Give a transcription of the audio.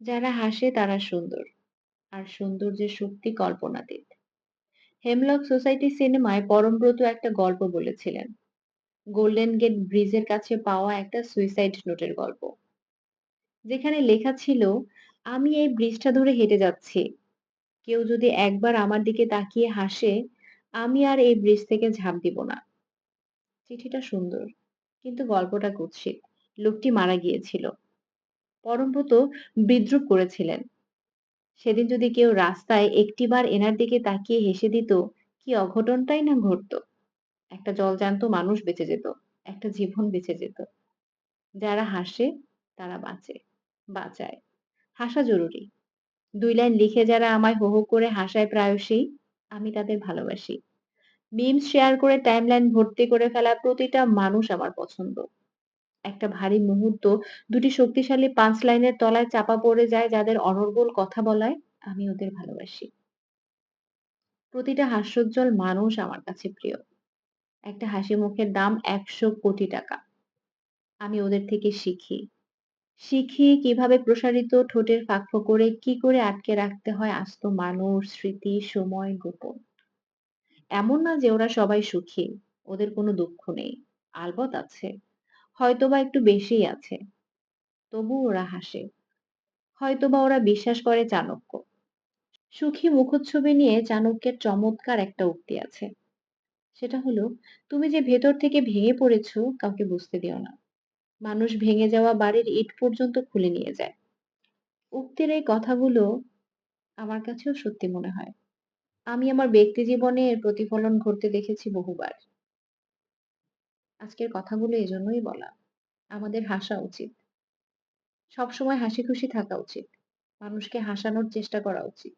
যারা হাসে তারা সুন্দর। আর সৌন্দর্যের শক্তি কল্পনাতীত হেমলক সোসাইটি সিনেমায় পরমব্রত একটা গল্প বলেছিলেন। গোল্ডেন গেট ব্রিজের কাছে পাওয়া একটা সুইসাইড নোটের গল্প। যেখানে লেখা ছিল, আমি এই ব্রিজটা ধরে হেঁটে যাচ্ছি। কেউ যদি একবার আমার দিকে তাকিয়ে হাসে, আমি আর এই ব্রিজ থেকে ঝাঁপ দিব না। চিঠিটা সুন্দর, কিন্তু গল্পটা কুৎসিত। লোকটি মারা গিয়েছিল। পরমব্রত বিদ্রুপ করেছিলেন। সেদিন যদি কেউ রাস্তায় একটিবার এনার দিকে তাকিয়ে হেসে দিত, কি অঘটনটাই না ঘটতো? একটা জলজান্ত মানুষ বেঁচে যেত, একটা জীবন বেঁচে যেত। যারা হাসে, তারা বাঁচে, বাঁচায়। হাসা জরুরি। দুই লাইন লিখে যারা আমায় হো হো করে হাসায় প্রায়শই, আমি তাদের ভালোবাসি। মিমস শেয়ার করে টাইমলাইন ভর্তি করে ফেলা প্রতিটা মানুষ আমার পছন্দ। একটা ভারী মুহূর্ত। দুটি শক্তিশালী পাঁচ লাইনের তলায় চাপা পড়ে যায় যাদের অনর্গল কথা বলায়। আমি ওদের ভালোবাসি। প্রতিটা হাস্যোজ্জ্বল মানুষ আমার কাছে প্রিয়। একটা হাসি মুখের দাম একশো কোটি টাকা। আমি ওদের থেকে শিখি। শিখি কীভাবে প্রসারিত ঠোঁটের ফাঁক ফোকরে কি করে আটকে রাখতে হয় আস্ত মানুষ, স্মৃতি, সময়, গোপন। এমন না যে ওরা সবাই সুখী। ওদের কোনো দুঃখ নেই। আলবত আছে। হয়তোবা একটু বেশিই আছে। তবু ওরা হাসে। হয়তোবা ওরা বিশ্বাস করে চাণক্য। সুখী মুখচ্ছবি নিয়ে চাণক্যের চমৎকার একটা উক্তি আছে। সেটা হলো, তুমি যে ভেতর থেকে ভেঙে পড়েছো, কাউকে বুঝতে দিও না। মানুষ ভেঙে যাওয়া বাড়ির ইট পর্যন্ত খুলে নিয়ে যায়। উক্তির এই কথাগুলো আমার কাছেও সত্যি মনে হয়। আমি আমার ব্যক্তি জীবনে এর প্রতিফলন ঘটতে দেখেছি বহুবার। আজকের কথাগুলো এজন্যই বলা। আমাদের হাসা উচিত। সবসময় হাসি খুশি থাকা উচিত। মানুষকে হাসানোর চেষ্টা করা উচিত।